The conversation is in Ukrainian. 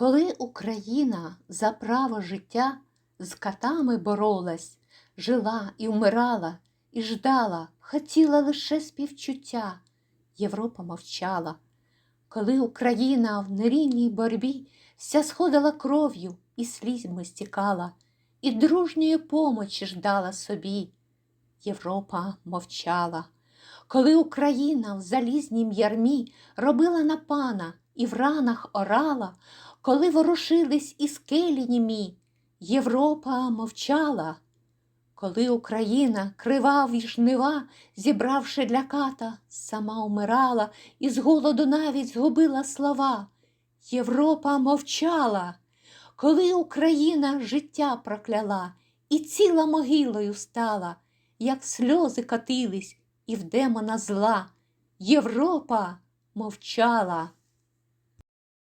Коли Україна за право життя з катами боролась, жила і вмирала, і ждала, хотіла лише співчуття, Європа мовчала. Коли Україна в нерівній борьбі вся сходила кров'ю і слізьми стікала, і дружньої помочі ждала собі, Європа мовчала. Коли Україна в залізнім ярмі робила на пана і в ранах орала, коли ворушились і скелі німі, Європа мовчала. Коли Україна криваві жнива, зібравши для ката, сама умирала і з голоду навіть згубила слова, Європа мовчала. Коли Україна життя прокляла і ціла могилою стала, як сльози катились і в демона зла, Європа мовчала.